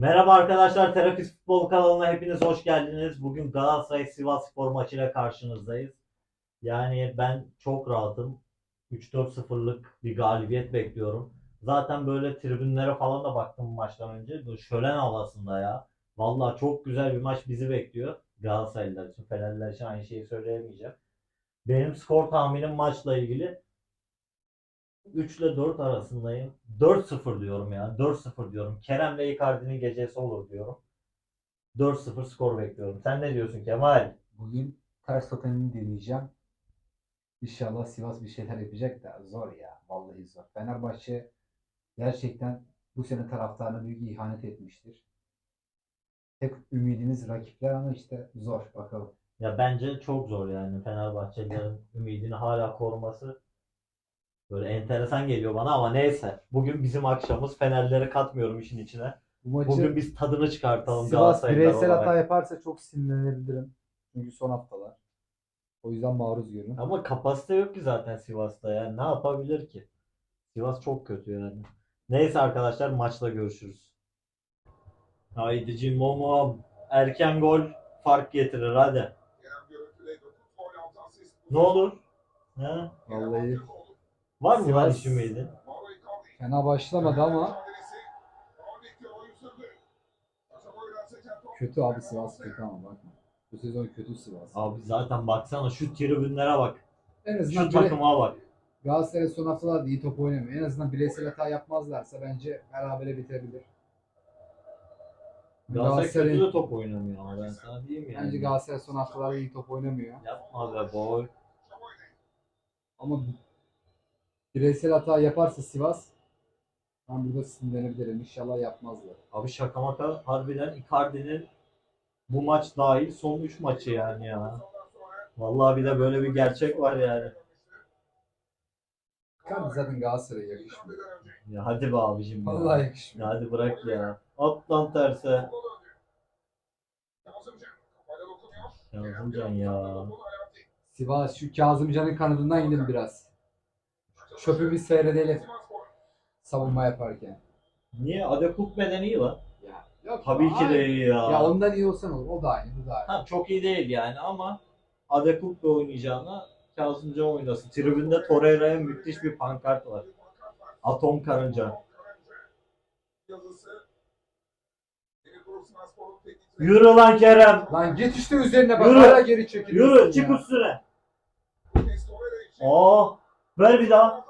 Merhaba arkadaşlar, Terapist Futbol kanalına hepiniz hoş geldiniz. Bugün Galatasaray Sivas Spor maçıyla karşınızdayız. Yani ben çok rahatım. 3-4-0'lık bir galibiyet bekliyorum. Zaten böyle tribünlere falan da baktım maçtan önce. Bu şölen havasında ya. Vallahi çok güzel bir maç bizi bekliyor. Galatasaraylılar için, Fenerliler için aynı şeyi söyleyemeyeceğim. Benim skor tahminim maçla ilgili 3 ile 4 arasındayım. 4-0 diyorum ya. 4-0 diyorum. Kerem'le Icardi'nin gecesi olur diyorum. 4-0 skor bekliyorum. Sen ne diyorsun Kemal? Bugün ters totemimi deneyeceğim. İnşallah Sivas bir şeyler yapacak da zor ya. Vallahi zor. Fenerbahçe gerçekten bu sene taraftarına büyük ihanet etmiştir. Hep ümidimiz rakipler ama işte zor. Bakalım. Ya bence çok zor yani Fenerbahçelilerin ümidini hala koruması böyle enteresan geliyor bana ama neyse. Bugün bizim akşamımız. Fenerleri katmıyorum işin içine. Bu maçı Bugün biz tadını çıkartalım Sivas Galatasaraylılar bireysel olarak. hata yaparsa çok sinirlenebilirim. Çünkü son haftalar. O yüzden maruz görün. Ama kapasite yok ki zaten Sivas'ta yani. Ne yapabilir ki? Sivas çok kötü yani. Neyse arkadaşlar maçta görüşürüz. Haydi Momo erken gol fark getirir hadi. Ne olur? Ha? Vallahi Var mı lan Sivas- ümidi? fena başlamadı ama kötü abi Sivas kötü ama bakma. Bu sezon kötü Sivas. Abi zaten baksana şu tribünlere bak. En Şu azından bire- takıma bak. Galatasaray son haftalarda iyi top oynamıyor. En azından bireysel hata yapmazlarsa bence berabere bitebilir. Galatasaray kötü Galatasaray, de top oynamıyor ama ben sana diyeyim yani. bence Galatasaray son haftalarda iyi top oynamıyor. Yapma be boy. Ama bireysel hata yaparsa Sivas ben burada sinirlenebilirim. İnşallah yapmazlar. Abi şaka maka harbiden Icardi'nin bu maç dahil son 3 maçı yani ya. Vallahi bir de böyle bir gerçek var yani. Icardi zaten Galatasaray'a yakışmıyor. Ya hadi be abicim ya. Vallahi Ya yakışmıyor. hadi bırak ya. At lan terse. Yazımcan ya. Sivas şu Kazımcan'ın kanadından gidin biraz. Çöpü bir seyredelim savunma yaparken. Niye? Adekut beden iyi lan. Ya, yok Tabii ki de iyi ya. Ya ondan iyi olsan olur. O da aynı, bu da aynı. Ha, çok iyi değil yani ama Adekut'la oynayacağına Kazımcan oynasın. Tribünde Torreira'ya müthiş bir pankart var. Atom karınca. Yürü lan Kerem. Lan git işte üzerine bak. Yürü. Hala geri çekiliyorsun Yürü ya. çık üstüne. Aa, ver bir daha.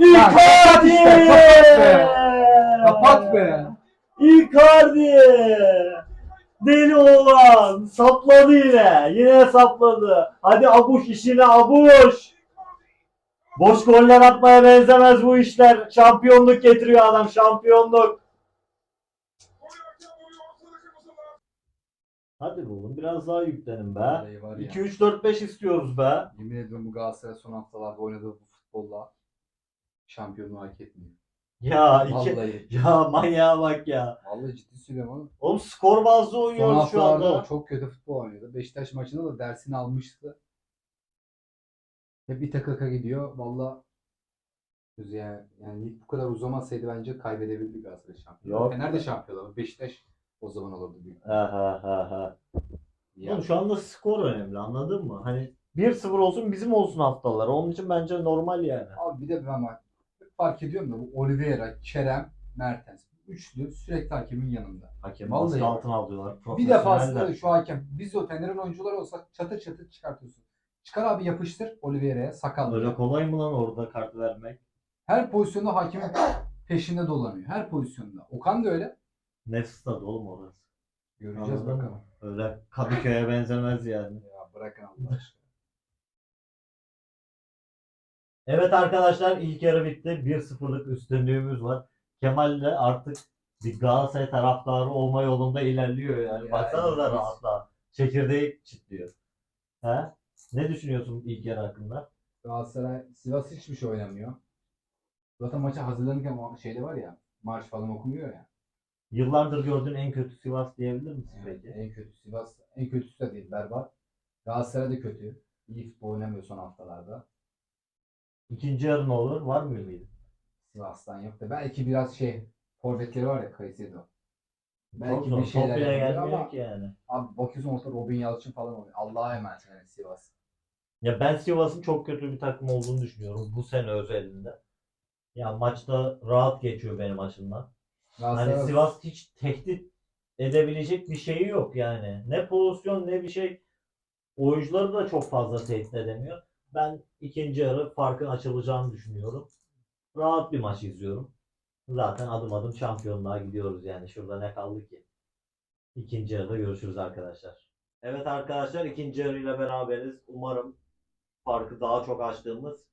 Lan, Icardi! Kapat be. Icardi! Deli oğlan sapladı yine. Yine sapladı. Hadi Abuş işine Abuş. Boş goller atmaya benzemez bu işler. Şampiyonluk getiriyor adam şampiyonluk. Hadi be oğlum biraz daha yüklenin be. Vallahi var ya. 2 3 4 5 istiyoruz be. Yemin ediyorum bu Galatasaray son haftalarda oynadığı bu futbolla şampiyonluğu hak etmiyor. Ya iki Vallahi. ya manyağa bak ya. Vallahi ciddi söylüyorum oğlum. Oğlum skor bazlı Son oynuyoruz şu haftalarda anda. çok kötü futbol oynuyordu. Beşiktaş maçında da dersini almıştı. Hep bir takaka gidiyor. Valla yani, yani lig bu kadar uzamasaydı bence kaybedebilirdi Galatasaray şampiyonu. Yok. Fener de şampiyon ama Beşiktaş o zaman olurdu büyük. Ha ha ha ha. Ya, Oğlum şu anda skor önemli anladın mı? Hani 1-0 olsun bizim olsun haftalar. Onun için bence normal yani. Abi bir de ben bak fark ediyorum da bu Oliveira, Kerem, Mertens. Üçlü sürekli hakemin yanında. Hakem baskı altına alıyorlar. Bir defasında da şu hakem biz o Fener'in oyuncuları olsak çatır çatır çıkartıyorsun. Çıkar abi yapıştır Oliveira'ya sakallı. Öyle kolay mı lan orada kart vermek? Her pozisyonda hakemin peşinde dolanıyor. Her pozisyonda. Okan da öyle. Nefs tadı oğlum orası. Göreceğiz Anladın mı? bakalım. Öyle Kadıköy'e benzemez yani. Ya bırakın Allah aşkına. Evet arkadaşlar ilk yarı bitti. 1-0'lık üstünlüğümüz var. Kemal de artık bir Galatasaray taraftarı olma yolunda ilerliyor yani. Ya, Baksana da evet. rahatla. Çekirdeği çitliyor. He? Ne düşünüyorsun ilk yarı hakkında? Galatasaray Sivas hiçbir şey oynamıyor. Zaten maça hazırlanırken o şeyde var ya marş falan okumuyor ya. Yıllardır gördüğün en kötü Sivas diyebilir misin peki? En kötü Sivas. En kötüsü de değil berbat. Galatasaray da kötü. İyi futbol oynamıyor son haftalarda. İkinci yarı ne olur? Var mı ümidi? Sivas'tan yok da belki biraz şey Forvetleri var ya. Çok Belki zor. bir Top şeyler bile yapıyor gelmiyor ama ki yani. abi bakıyorsun ortada Robin Yalçın falan oluyor. Allah'a emanet yani Sivas. Ya ben Sivas'ın çok kötü bir takım olduğunu düşünüyorum bu sene özelinde. Ya maçta rahat geçiyor benim açımdan. Hani Galatasaray- Sivas hiç tehdit edebilecek bir şeyi yok yani. Ne pozisyon ne bir şey. Oyuncuları da çok fazla tehdit edemiyor. Ben ikinci yarı farkın açılacağını düşünüyorum. Rahat bir maç izliyorum. Zaten adım adım şampiyonluğa gidiyoruz yani. Şurada ne kaldı ki? İkinci yarıda görüşürüz arkadaşlar. Evet arkadaşlar ikinci yarıyla beraberiz. Umarım farkı daha çok açtığımız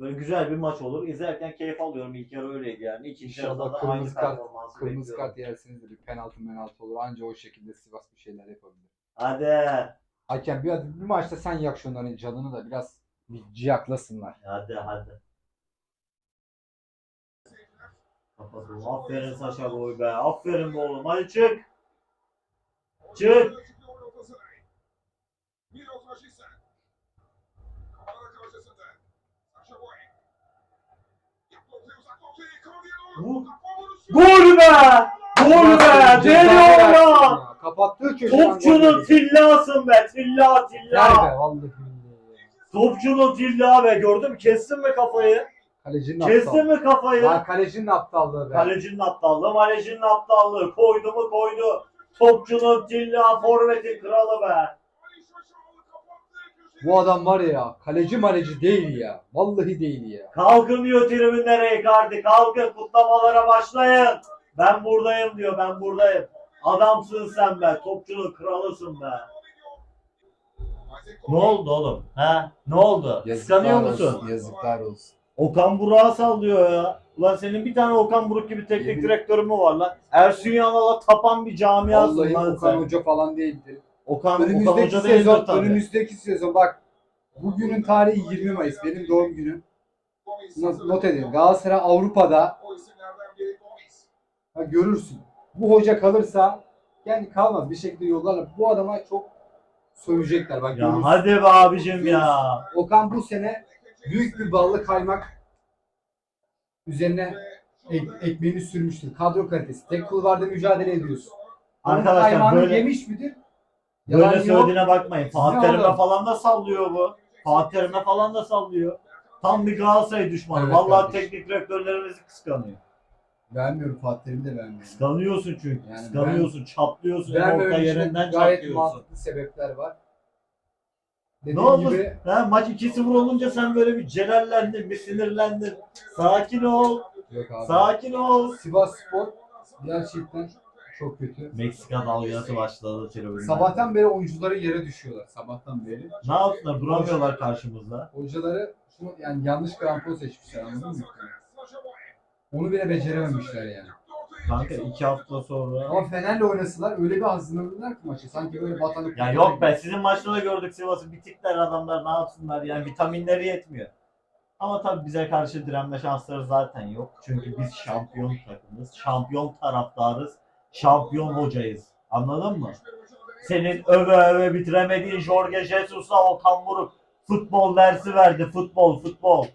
böyle güzel bir maç olur. İzlerken keyif alıyorum. İlk yarı öyleydi yani. İkinci yarıda da kırmızı aynı kart- performansı Kırmızı bekliyorum. kart yerseniz de bir penaltı penaltı olur. Anca o şekilde Sivas bir şeyler yapabilir. Hadi. Hakem bir, bir maçta sen yak şunların canını da biraz bir ciyaklasınlar. Hadi hadi. Kapatalım. Aferin Saşa Boy be. Aferin be oğlum. Hadi çık. Çık. Gol be. Gol be. Deli oğlan. köşeden gol Topçunun tillasın be. Tilla tilla. be vallahi tilla be. Gördün mü? Kestin mi kafayı? Kalecinin Kestin aptal. mi kafayı? Lan kalecinin aptallığı be. Kalecinin aptallığı, malecinin aptallığı. Koydu mu koydu. Topçunun tilla, forvetin kralı be. Bu adam var ya kaleci maleci değil ya. Vallahi değil ya. Kalkın diyor tribünlere Icardi. Kalkın kutlamalara başlayın. Ben buradayım diyor ben buradayım. Adamsın sen be. Topçunun kralısın be. Ne oldu oğlum? He? Ne oldu? Kıskanıyor musun? Yazıklar olsun. Okan Buruk'a sallıyor ya. Ulan senin bir tane Okan Buruk gibi teknik Yemin- direktörün mü var lan? Ersun Yanal'a tapan bir camiasın Vallahi lan Okan sen. Hoca falan değildir. Okan, Okan Önümüzdeki Hoca değildir sezon, tabii. önümüzdeki sezon bak bugünün tarihi 20 Mayıs benim doğum günüm. Not, not edin. Galatasaray Avrupa'da ha, görürsün. Bu hoca kalırsa yani kalmaz bir şekilde yollarlar. Bu adama çok sövecekler. Bak Ya görürsün. hadi be abicim ya. Okan bu sene büyük bir ballı kaymak üzerine ek, ekmeğini sürmüştür. Kadro kalitesi. Tek kulvarda mücadele ediyorsun. Onun Arkadaşlar kaymağını böyle yemiş midir? böyle Yalan yok. söylediğine bakmayın. Fatih Terim'e oğlum. falan da sallıyor bu. Fatih Terim'e falan da sallıyor. Tam bir Galatasaray düşmanı. Evet Vallahi kardeşim. teknik direktörlerimizi kıskanıyor. Vermiyorum Fatih Terim'i de vermiyorum. Kıskanıyorsun çünkü. Yani kıskanıyorsun, çatlıyorsun. En orta için yerinden gayet çatlıyorsun. mantıklı sebepler var. Ne Dediğim oldu? gibi Ha, maç 2-0 olunca sen böyle bir celallendin, bir sinirlendin. Sakin ol. yok abi. Sakin ol. Sivas Spor gerçekten çok kötü. Meksika dalgası başladı tribünde. Sabahtan beri oyuncuları yere düşüyorlar. Sabahtan beri. Ne yaptılar? Duramıyorlar karşımızda. Hocaları şunu yani yanlış krampon seçmişler anladın mı? Onu bile becerememişler yani. Kanka iki hafta sonra. Ama Fener'le oynasalar öyle bir hazırlanırlar ki maçı. Sanki böyle vatanı Ya yok be sizin maçta da gördük Sivas'ı bitikler adamlar ne yapsınlar yani vitaminleri yetmiyor. Ama tabii bize karşı direnme şansları zaten yok. Çünkü biz şampiyon takımız, şampiyon taraftarız, şampiyon hocayız. Anladın mı? Senin öve öve bitiremediğin Jorge Jesus'a Okan Buruk futbol dersi verdi. Futbol, futbol.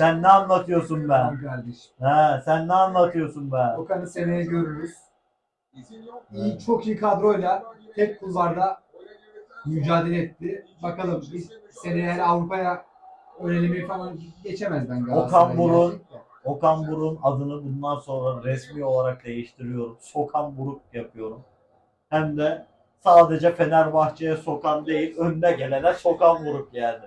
Sen ne anlatıyorsun be? Tamam kardeşim. He, sen ne anlatıyorsun be? Okan'ı seneye görürüz. İyi, çok iyi kadroyla tek kulvarda mücadele etti. Bakalım biz seneye Avrupa'ya önelemeyi falan geçemez ben Galatasaray. Okan gerçekten. Okan Buruk'un adını bundan sonra resmi olarak değiştiriyorum. Sokan Buruk yapıyorum. Hem de sadece Fenerbahçe'ye sokan değil, önde gelene sokan Buruk yani.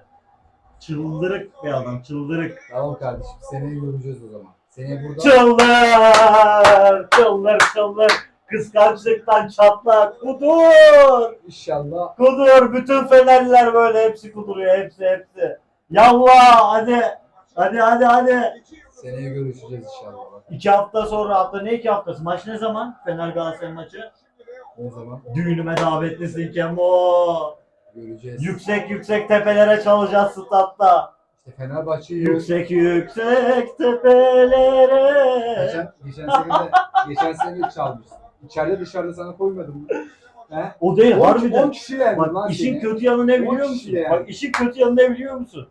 Çıldırık bir adam, çıldırık. Tamam kardeşim seneye göreceğiz o zaman. Seneye burada Çıldır, çıldır, çıldır. Kıskançlıktan çatla, kudur. inşallah Kudur, bütün Fenerliler böyle hepsi kuduruyor, hepsi hepsi. Yallah, hadi, hadi, hadi, hadi. seneye görüşeceğiz inşallah. İki hafta sonra hafta ne iki haftası? Maç ne zaman? Fener Galatasaray maçı. o zaman Düğünüme davetlisin Kemo. Göreceğiz. Yüksek yüksek tepelere çalacağız statta. İşte Fenerbahçe'yi Yüksek yüksek tepelere. Geçen, geçen sene de geçen sene de çalmıştın. İçeride dışarıda sana koymadım mı? He? O değil 10 harbiden. kişi verdim lan Bak işin seni. kötü yanı ne biliyor kişi musun? yani. Bak işin kötü yanı ne biliyor musun?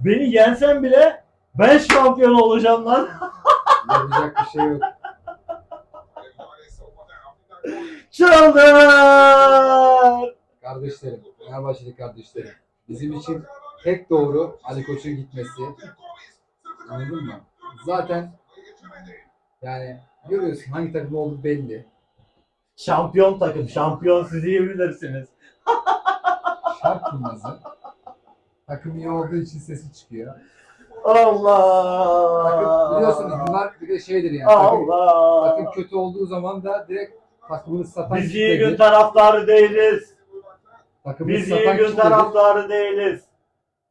Beni yensen bile ben şampiyon olacağım lan. Yapacak bir şey yok. Çıldır! Kardeşlerim, Fenerbahçeli kardeşlerim. Bizim için tek doğru Ali Koç'un gitmesi. Anladın mı? Zaten yani görüyorsun hangi takım olduğu belli. Şampiyon takım, şampiyon siz iyi bilirsiniz. Şart kırmızı. Takım iyi olduğu için sesi çıkıyor. Allah! Takım, biliyorsunuz bunlar bir de şeydir yani. Takım, Allah! takım kötü olduğu zaman da direkt takımını satan Biz iyi gün taraftarı değiliz. Takımını Biz iyi satan gün taraftarı değiliz.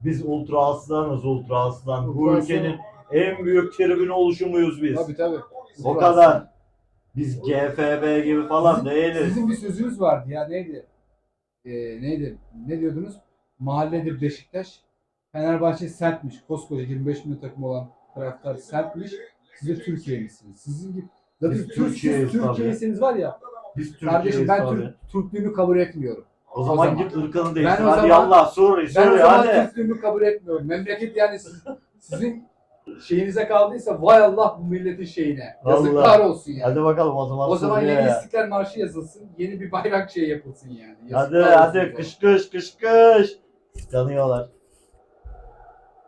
Biz ultra aslanız, ultra aslan. Bu Ultra ülkenin en büyük tribün oluşumuyuz biz. Tabii tabii. O kadar. Biz GFB gibi falan Sizin- değiliz. Sizin bir sözünüz vardı ya neydi? Ee, neydi? Ne diyordunuz? Mahalledir Beşiktaş. Fenerbahçe sertmiş. Koskoca 25 milyon takım olan taraftar sertmiş. Siz de Türkiye misiniz? Sizin gibi Zaten Biz Türk, Türkiye'yiz siz tabii. Türkiye'siniz var ya. Biz Kardeşim Türkiye'yiz ben tabii. Türk, Türklüğümü kabul etmiyorum. O zaman, zaman- git ırkını Ben değiştir. o Hadi zaman- yallah Suri, Ben o zaman hadi. Türklüğümü kabul etmiyorum. Memleket yani siz- sizin şeyinize kaldıysa vay Allah bu milletin şeyine. Yazıklar Vallahi. olsun yani. Hadi bakalım o zaman O zaman Suriye. yeni İstiklal Marşı yazılsın. Yeni bir bayrak şey yapılsın yani. Hadi Yazıklar olsun hadi kış kış kış kış. Yanıyorlar.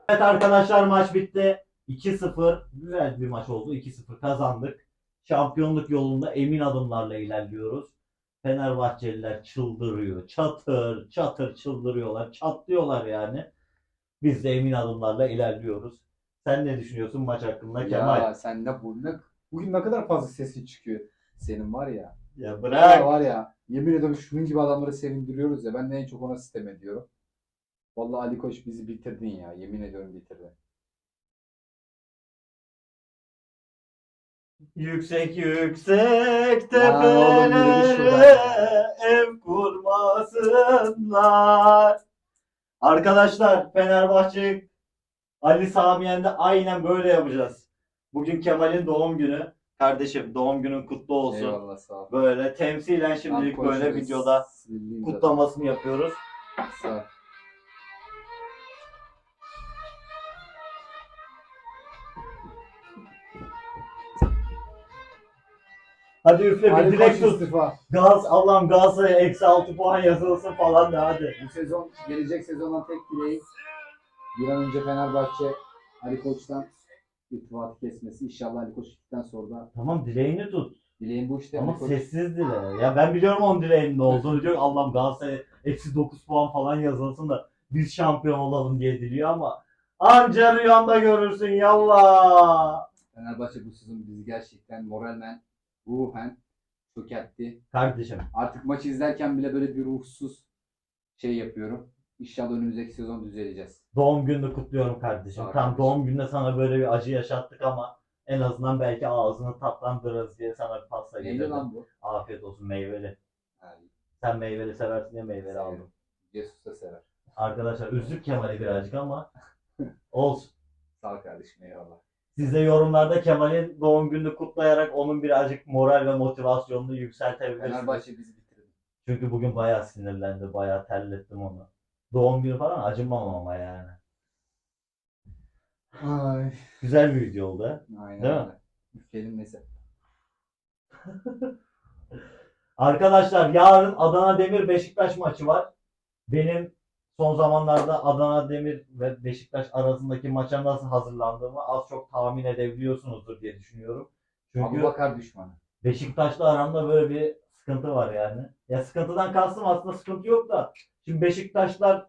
Evet arkadaşlar maç bitti. 2-0. Güzel bir maç oldu. 2-0 kazandık. Şampiyonluk yolunda emin adımlarla ilerliyoruz. Fenerbahçeliler çıldırıyor. Çatır çatır çıldırıyorlar. Çatlıyorlar yani. Biz de emin adımlarla ilerliyoruz. Sen ne düşünüyorsun maç hakkında Kemal? Ya sen ne bu ne bugün ne kadar fazla sesi çıkıyor senin var ya. Ya Ya bırak. var ya yemin ediyorum şunun gibi adamları sevindiriyoruz ya ben de en çok ona sistem ediyorum. Vallahi Ali Koç bizi bitirdin ya yemin ediyorum bitirdin. Yüksek yüksek tepelere ev kurmasınlar. Arkadaşlar Fenerbahçe Ali Sami Yen'de aynen böyle yapacağız. Bugün Kemal'in doğum günü. Kardeşim doğum günün kutlu olsun. Eyvallah sağ ol. Böyle temsilen şimdilik böyle videoda kutlamasını yapıyoruz. Sağ ol. Hadi üfle bir dilek tut. istifa. Gaz Allah'ım Galatasaray'a eksi 6 puan yazılsın falan da hadi. Bu sezon gelecek sezondan tek dileğim bir an önce Fenerbahçe Ali Koç'tan irtibatı kesmesi. İnşallah Ali Koç gittikten sonra da Tamam dileğini tut. dileğim bu işte. Ama Ali Koç- sessiz dile. Ya ben biliyorum onun dileğinin ne olduğunu. Diyor ki, Allah'ım Galatasaray eksi 9 puan falan yazılsın da biz şampiyon olalım diye diliyor ama anca rüyanda görürsün yallah. Fenerbahçe bu sezon bizi gerçekten moralmen, ruhen çökertti. Kardeşim Artık maçı izlerken bile böyle bir ruhsuz şey yapıyorum. İnşallah önümüzdeki sezon düzeleceğiz. doğum gününü kutluyorum kardeşim. Sağ Tam kardeşim. doğum gününde sana böyle bir acı yaşattık ama en azından belki ağzını tatlandırırız diye sana bir pasta Neydi getirdim. lan bu? Afiyet olsun meyveli. Yani, Sen meyveli seversin diye meyveli Severim. aldım. Jesus da sever. Arkadaşlar üzdük Kemal'i birazcık ama olsun. Sağ ol kardeşim eyvallah. Siz de yorumlarda Kemal'in doğum gününü kutlayarak onun birazcık moral ve motivasyonunu yükseltebilirsiniz. Fenerbahçe bizi bitirdi. Çünkü bugün bayağı sinirlendi, bayağı terlettim onu. Doğum günü falan acımam ama yani. Ay. Güzel bir video oldu. Aynen Değil mi? öyle. Üfleyelim neyse. Arkadaşlar yarın Adana Demir Beşiktaş maçı var. Benim son zamanlarda Adana Demir ve Beşiktaş arasındaki maça nasıl hazırlandığımı az çok tahmin edebiliyorsunuzdur diye düşünüyorum. Çünkü Abu Bakar düşmanı. Beşiktaş'la aramda böyle bir sıkıntı var yani. Ya sıkıntıdan kastım aslında sıkıntı yok da. Şimdi Beşiktaşlar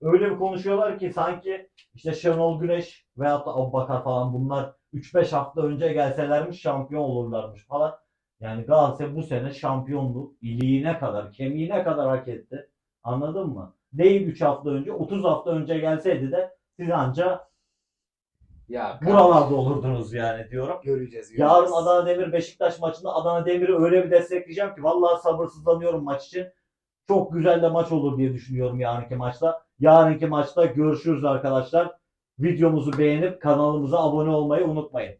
öyle bir konuşuyorlar ki sanki işte Şenol Güneş veyahut da Abubakar falan bunlar 3-5 hafta önce gelselermiş şampiyon olurlarmış falan. Yani Galatasaray bu sene şampiyonluk iliğine kadar, kemiğine kadar hak etti. Anladın mı? Değil 3 hafta önce, 30 hafta önce gelseydi de siz anca Ya buralarda olurdunuz yani diyorum. göreceğiz. göreceğiz. Yarın Adana Demir Beşiktaş maçında Adana Demir'i öyle bir destekleyeceğim ki vallahi sabırsızlanıyorum maç için. Çok güzel de maç olur diye düşünüyorum yarınki maçta. Yarınki maçta görüşürüz arkadaşlar. Videomuzu beğenip kanalımıza abone olmayı unutmayın.